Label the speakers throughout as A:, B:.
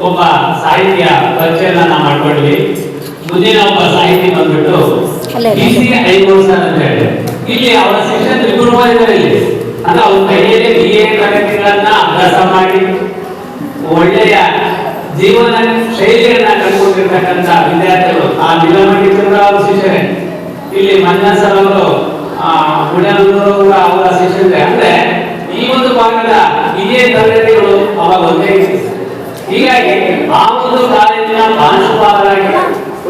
A: ಒಬ್ಬ ಸಾಹಿತ್ಯ ಪರಿಚಯನ ಮಾಡ್ಕೊಳ್ಳಿ ಮಾಡ್ಕೊಂಡ್ವಿ. ಮುಂದಿನ ಒಬ್ಬ ಸಾಹಿತಿ ಬಂದ್ಬಿಟ್ಟು
B: ಅಲ್ಲೇ
A: ಬಿ ಸಿ ಐಗೋಳ್ ಸರ್ ಅಂತ ಹೇಳಿ ಇಲ್ಲಿ ಅವರ ಶಿಕ್ಷಣ ಇಬ್ಬರು ಇದ್ದಾರೆ ಇಲ್ಲಿ ಅಂದ್ರೆ ಅವ್ರ ಕೈಯಲ್ಲಿ ಬಿ ಎ ತರಗತಿಗಳನ್ನ ಅಭ್ಯಾಸ ಮಾಡಿ ಒಳ್ಳೆಯ ಜೀವನ ಶೈಲಿಯನ್ನ ಕಂಡುಕೊಂಡಿರ್ತಕ್ಕಂಥ ವಿದ್ಯಾರ್ಥಿಗಳು. ಆ ನಿಲಮಂಡಿತರ ಅವರ ಶಿಷ್ಯರೇ. ಇಲ್ಲಿ ಮಂಜನ್ ಸರ್ ಅವರು ಅವರ ಶಿಷ್ಯರೇ. ಅಂದ್ರೆ ಈ ಒಂದು ಭಾಗದ ಇದೇ ತರಗತಿಗಳು ಅವಾಗ ಒಂದೇ. ಹೀಗಾಗಿ ಆ ಒಂದು ಕಾಲೇಜಿನ ಪ್ರಾಂಶುಪಾಲರಾಗಿ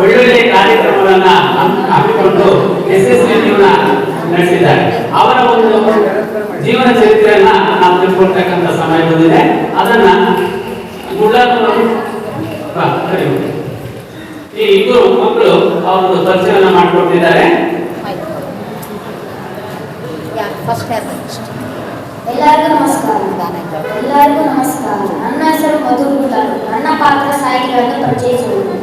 A: ಒಳ್ಳೊಳ್ಳೆ ಕಾರ್ಯಕ್ರಮಗಳನ್ನ ಹಮ್ಮಿಕೊಂಡು ಯಶಸ್ವಿ ಜೀವನ ನಡೆಸಿದ್ದಾರೆ. ಅವರ ಒಂದು ಜೀವನ ಚರಿತ್ರೆಯನ್ನ ನಾವು ತಿಳ್ಕೊಳ್ತಕ್ಕಂಥ ಸಮಯ ಬಂದಿದೆ. ಅದನ್ನ ಈ ಇಬ್ಬರು ಮಕ್ಕಳು ಅವರು ಪರಿಚಯನ ಮಾಡಿಕೊಟ್ಟಿದ್ದಾರೆ.
B: ಫಸ್ಟ್
C: ಎಲ್ಲರಿಗೂ ನಮಸ್ಕಾರ. ಎಲ್ಲರಿಗೂ ನಮಸ್ಕಾರ. ನನ್ನ ಹೆಸರು ಮಧು ಗುಡ್ಡಾರು ನನ್ನ ಪಾತ್ರ ಸಾಹಿತಿಗಳನ್ನು ಪರಿಚಯಿಸುವುದು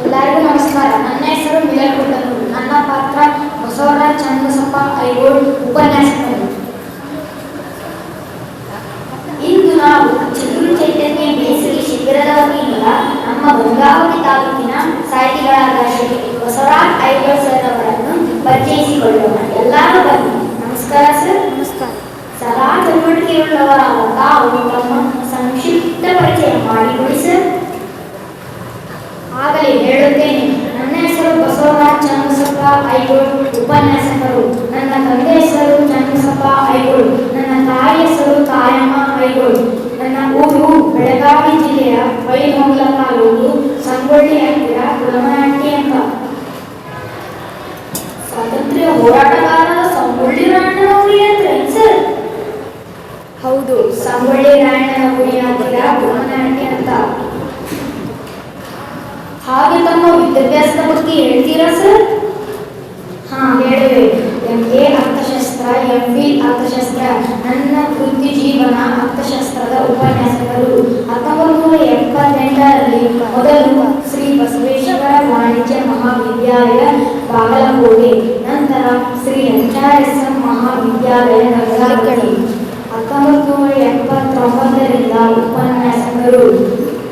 C: ಎಲ್ಲರಿಗೂ ನಮಸ್ಕಾರ. ನನ್ನ ಹೆಸರು ಮಿಲನ್ ಗುಡ್ಡರು ನನ್ನ ಪಾತ್ರ ಬಸವರಾಜ್ ಚಂದ್ರಸಪ್ಪ ಐಗೋಳ್ ಉಪನ್ಯಾಸಕರು ಇಂದು ನಾವು ಚಿಗುರು ಚೈತನ್ಯ ಬೇಸಿಗೆ ಶಿಬಿರದ ವತಿಯಿಂದ ನಮ್ಮ ಗಂಗಾವತಿ ತಾಲೂಕಿನ ಸಾಹಿತಿಗಳಾದ ಶ್ರೀ ಬಸವರಾಜ್ ಐಗೋಳ್ ಸರ್ ಅವರನ್ನು ಪರಿಚಯಿಸಿಕೊಳ್ಳೋಣ ಎಲ್ಲರೂ ಬನ್ನಿ ನಮಸ್ಕಾರ ಸರ್
B: ನಮಸ್ಕಾರ
C: ಸದಾ ಚಟುವಟಿಕೆಯುಳ್ಳವರಾದ ತಾವು ತಮ್ಮ ಸಂಕ್ಷಿಪ್ತ ಪರಿಚಯ ಮಾಡಿಕೊಡಿ ಸರ್ ಆಗಲೇ ಹೇಳುತ್ತೇನೆ ನನ್ನ ಹೆಸರು ಬಸವರಾಜ್ ಚನ್ನಸಪ್ಪ ಐಗೋಳು ಉಪನ್ಯಾಸಕರು ನನ್ನ ತಂದೆ ಹೆಸರು ಚನ್ನಸಪ್ಪ ಐಗೋಳು ನನ್ನ ತಾಯಿ ಹೆಸರು ತಾಯಮ್ಮ ಐಗೋಳು ನನ್ನ ಊರು ಬೆಳಗಾವಿ ಜಿಲ್ಲೆಯ ಬೈಲಹೊಂಗಲ ತಾಲೂಕು ಸಂಗೊಳ್ಳಿ ಹತ್ತಿರ ಗುಳಮಹಟ್ಟಿ ಅಂತ ಸ್ವಾತಂತ್ರ್ಯ ಹೋರಾಟಗಾರರ ಸಂಗೊಳ್ಳಿ ಸರ್ ಹೌದು. ಸಂಗೊಳ್ಳಿ ರಾಯಣ್ಣನ ಗುರಿ ಹತ್ತಿರ ಗುಳಮಹಟ್ಟಿ ಅಂತ. ಹಾಗೆ ತಮ್ಮ ವಿದ್ಯಾಭ್ಯಾಸದ ಬಗ್ಗೆ ಹೇಳ್ತೀರಾ ಸರ್ ಹಾ ಹೇಳುವೆ ಎಂ ಎ ಅರ್ಥಶಾಸ್ತ್ರ ಎಂ ಬಿ ಅರ್ಥಶಾಸ್ತ್ರ, ನನ್ನ ವೃತ್ತಿ ಜೀವನ ಅರ್ಥಶಾಸ್ತ್ರದ ಉಪನ್ಯಾಸಕರು ಹತ್ತೊಂಬತ್ತು ನೂರ ಎಪ್ಪತ್ತೆಂಟರಲ್ಲಿ ಮೊದಲು ಶ್ರೀ ಬಸವೇಶ್ವರ ವಾಣಿಜ್ಯ ಮಹಾವಿದ್ಯಾಲಯ ಬಾಗಲಕೋಟೆ, ನಂತರ Shri H R S M ಮಹಾವಿದ್ಯಾಲಯ ಗಂಗಾವತಿ ಹತ್ತೊಂಬತ್ತು ಎಪ್ಪತ್ತೊಂಬತ್ತರಿಂದ ಉಪನ್ಯಾಸಕರು.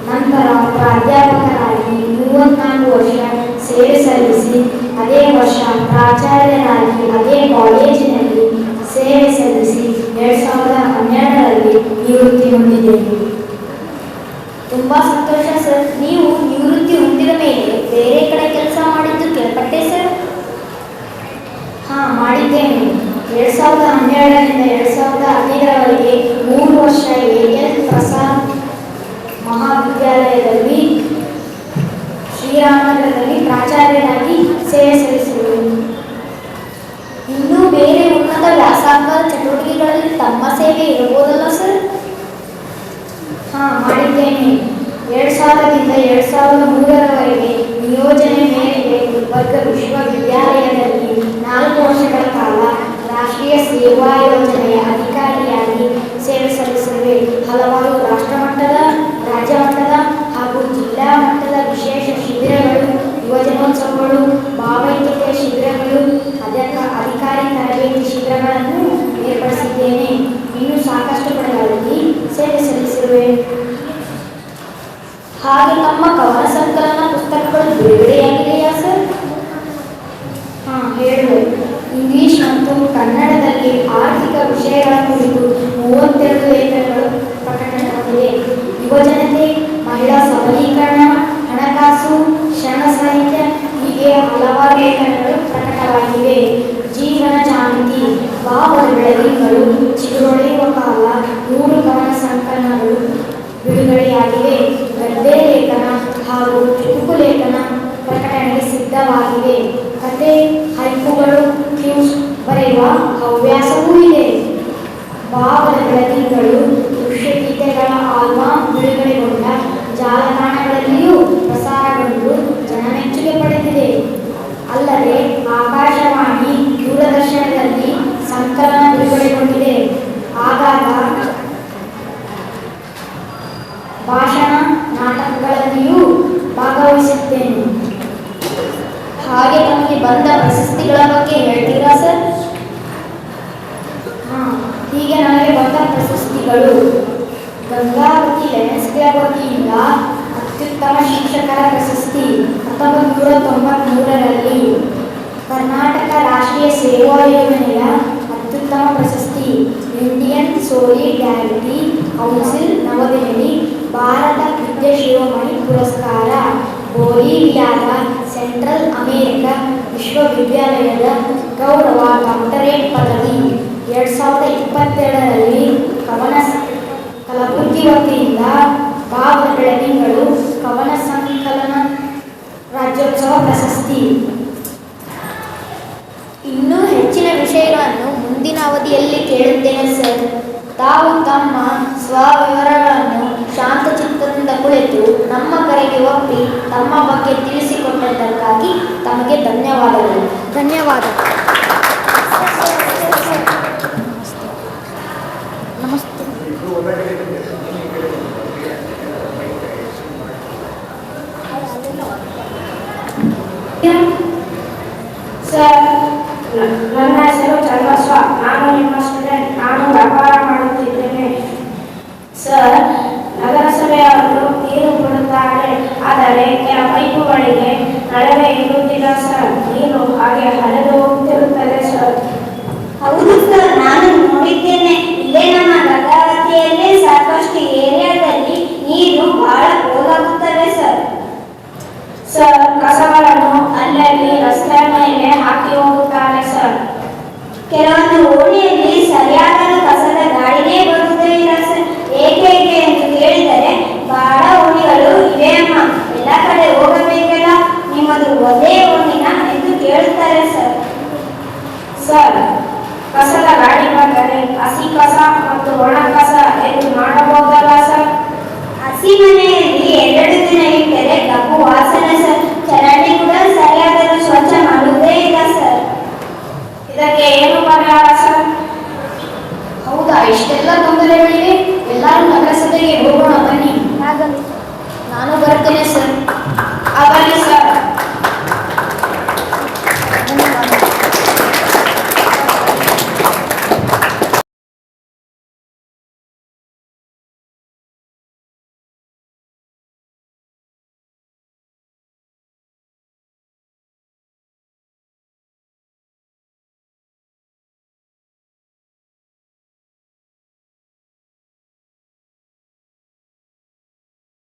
C: ನಂತರ ಪ್ರಾಧ್ಯಾಪಕರಾಗಿ ಮೂವತ್ನಾಲ್ಕು ವರ್ಷ ಸೇವೆ ಸಲ್ಲಿಸಿ, ಅದೇ ವರ್ಷ ಪ್ರಾಚಾರ್ಯರಾಗಿ ಅದೇ ಕಾಲೇಜಿನಲ್ಲಿ ಸೇವೆ ಸಲ್ಲಿಸಿ ಎರಡ್ ಸಾವಿರದ ಹನ್ನೆರಡರಲ್ಲಿ ನಿವೃತ್ತಿ ಹೊಂದಿದ್ದೇನೆ ತುಂಬಾ ಸಂತೋಷ ಸರ್. ನೀವು ನಿವೃತ್ತಿ ಹೊಂದಿದ ಮೇಲೆ ಬೇರೆ ಕಡೆ ಕೆಲಸ ಮಾಡಿದ್ದು ಕೇಳ್ಪಟ್ಟೆ ಸರ್? ಹಾ, ಮಾಡಿದ್ದೇನೆ. ಎರಡ್ ಸಾವಿರದ ಹನ್ನೆರಡರಿಂದ ಎರಡ್ ಸಾವಿರದ ಹದಿನೈದರವರೆಗೆ ಮೂರು ವರ್ಷ ಎಲ್ ಪ್ರಸಾದ್ ಮಹಾವಿದ್ಯಾಲಯದಲ್ಲಿ ಶ್ರೀರಾಮನಗರದಲ್ಲಿ ಪ್ರಾಚಾರ್ಯರಾಗಿ ಸೇವೆ ಸಲ್ಲಿಸಿದರು. ಇನ್ನೂ ಬೇರೆ ಉನ್ನತ ವ್ಯಾಸಂಗ ಚಟುವಟಿಕೆಗಳಲ್ಲಿ ತಮ್ಮ ಸೇವೆ ಇರಬಹುದಲ್ಲ ಸರ್ ಹಾ, ಮಾಡಿದ್ದೇನೆ. ಎರಡ್ ಸಾವಿರದಿಂದ ಎರಡ್ ಸಾವಿರದ ಮೂರರವರೆಗೆ ನಿಯೋಜನೆ ಮೇರೆಗೆ ಗುಲ್ಬರ್ಗ ವಿಶ್ವವಿದ್ಯಾಲಯದಲ್ಲಿ ರಾಷ್ಟ್ರೀಯ ಸೇವಾ ಯೋಜನೆಯ ಅಧಿಕಾರಿಯಾಗಿ ಸೇವೆ ಸಲ್ಲಿಸಿರುವೆ. ಹಲವಾರು ರಾಷ್ಟ್ರಮಟ್ಟದ ರಾಜ್ಯ ಮಟ್ಟದ ಹಾಗೂ ಜಿಲ್ಲಾ ಮಟ್ಟದ ವಿಶೇಷ ಶಿಬಿರಗಳು, ಯುವಜನೋತ್ಸವಗಳು, ಭಾವೈಕ್ಯತೆಯ ಶಿಬಿರಗಳು ಅದಕ್ಕೆ ಅಧಿಕಾರಿ ತರಬೇತಿ ಶಿಬಿರಗಳನ್ನು ಏರ್ಪಡಿಸಿದ್ದೇನೆ. ಇನ್ನೂ ಸಾಕಷ್ಟು ಕಡೆಗಳಲ್ಲಿ ಸೇವೆ ಸಲ್ಲಿಸಿರುವೆ. ಹಾಗೆ ನಮ್ಮ ಕವನ ಸಂಕಲನ ಪುಸ್ತಕಗಳು ಬಿಡುಗಡೆಯಾಗಿದೆಯಾ ಸರ್? ಹಾಂ, ಹೇಳುವೆ. ಇಂಗ್ಲಿಷ್ ಮತ್ತು ಕನ್ನಡದಲ್ಲಿ ಆರ್ಥಿಕ ವಿಷಯಗಳ ಕುರಿತು ಮೂವತ್ತೆರಡು ಲೇಖನಗಳು ಪ್ರಕಟಣೆ ಯುವಜನತೆ, ಮಹಿಳಾ ಸಬಲೀಕರಣ, ಹಣಕಾಸು, ಶ್ರಮ ಸಾಹಿತ್ಯ ಹೀಗೆ ಹಲವಾರು ಲೇಖನಗಳು ಪ್ರಕಟವಾಗಿವೆ ಜೀವನ ಜಾಗೃತಿ ಬಾಬರ ಬೆಳದಿಂಗಳು ಕಾಲ ನೂರು ಕವನ ಸಂಕಲನಗಳು ಬಿಡುಗಡೆಯಾಗಿವೆ. ಗದ್ದೆ ಲೇಖನ ಹಾಗೂ ಚುಟುಕು ಲೇಖನ ಪ್ರಕಟಣೆಗೆ ಸಿದ್ಧವಾಗಿವೆ. ಕತೆ ಹವ್ಯಾಸವೂ ಇದೆ. ಬಾಬರ ಬೆಳದಿಂಗಳು ದೃಶ್ಯಗೀತೆಗಳ ಆಲ್ಬಮ್ ಬಿಡುಗಡೆಗೊಂಡ ಜಾಲತಾಣಗಳಲ್ಲಿಯೂ ಪ್ರಸಾರಗೊಂಡು ಜನಮೆಚ್ಚುಗೆ ಪಡೆದಿದೆ. ಅಲ್ಲದೆ ಆಕಾಶವಾಣಿ ದೂರದರ್ಶನದಲ್ಲಿ ಸಂಕಲನ ಬಿಡುಗಡೆಗೊಂಡಿದೆ. ಆಗಾಗ ಭಾಷಣ ನಾಟಕಗಳಲ್ಲಿಯೂ ಭಾಗವಹಿಸುತ್ತೇನೆ. ಹಾಗೆ ನಮಗೆ ಬಂದ ಪ್ರಶಸ್ತಿಗಳ ಬಗ್ಗೆ ಹೇಳ್ತೀರಾ ಸರ್? ಹೀಗೆ ನನಗೆ ಬಂದ ಪ್ರಶಸ್ತಿಗಳು ಗಂಗಾವತಿ ಲೆಮನ್ಸ್ ವತಿಯಿಂದ ಅತ್ಯುತ್ತಮ ಶಿಕ್ಷಕರ ಪ್ರಶಸ್ತಿ ಹತ್ತೊಂಬತ್ತು ನೂರ ತೊಂಬತ್ಮೂರರಲ್ಲಿ ಕರ್ನಾಟಕ ರಾಷ್ಟ್ರೀಯ ಸೇವಾ ಯೋಜನೆಯ ಅತ್ಯುತ್ತಮ ಪ್ರಶಸ್ತಿ ಇಂಡಿಯನ್ ಸೋಲಿಡ್ಯಾರಿಟಿ ಕೌನ್ಸಿಲ್ ನವದೆಹಲಿ ಭಾರತ ವಿದ್ಯಾ ಶಿವಮಣಿ ಪುರಸ್ಕಾರ ಬೊಲಿವಿಯಾದ ಸೆಂಟ್ರಲ್ ಅಮೆರಿಕ ವಿಶ್ವವಿದ್ಯಾಲಯದ ಗೌರವ ಡಾಕ್ಟರೇಟ್ ಪದವಿ. ಎರಡು ಸಾವಿರದ ಇಪ್ಪತ್ತೆರಡರಲ್ಲಿ ಕವನ ಕಲಬುರ್ಗಿ ವತಿಯಿಂದ ಭಾವ ಬೆಳದಿಂಗಳು ಕವನ ಸಂಕಲನ ರಾಜ್ಯೋತ್ಸವ ಪ್ರಶಸ್ತಿ.
B: ಇನ್ನೂ ಹೆಚ್ಚಿನ ವಿಷಯಗಳನ್ನು ಮುಂದಿನ ಅವಧಿಯಲ್ಲಿ ಕೇಳುತ್ತೇನೆ ಸರ್. ತಾವು ತಮ್ಮ ಸ್ವವಿವರಗಳನ್ನು ಶಾಂತಚಿತ್ತದಿಂದ ಕುಳಿತು ನಮ್ಮ ಕರೆಗೆ ಒಪ್ಪಿ ತಮ್ಮ ಬಗ್ಗೆ ತಿಳಿಸಿಕೊಟ್ಟದ್ದಕ್ಕಾಗಿ ತಮಗೆ ಧನ್ಯವಾದಗಳು.
C: ಧನ್ಯವಾದ
D: ಸರ್ ನನ್ನ ಹೆಸರು ನಾನು ನಿಮ್ಮ ನಾನು ವ್ಯಾಪಾರ ಮಾಡುತ್ತಿದ್ದೇನೆ ಸರ್ ನೀರು ಕೊಡುತ್ತಾರೆ ಆದರೆ ಕೆಲ ಪೈಪುಗಳಿಗೆ ನಡುವೆ ಇರುವುದಿಲ್ಲ ಸರ್ ನೀರು ಹಾಗೆ ಹರಿದು ಹಾಕಿ ಹೋಗುತ್ತಾರೆ ಸರ್
E: ಕೆಲವೊಂದು ಓಣಿಯಲ್ಲಿ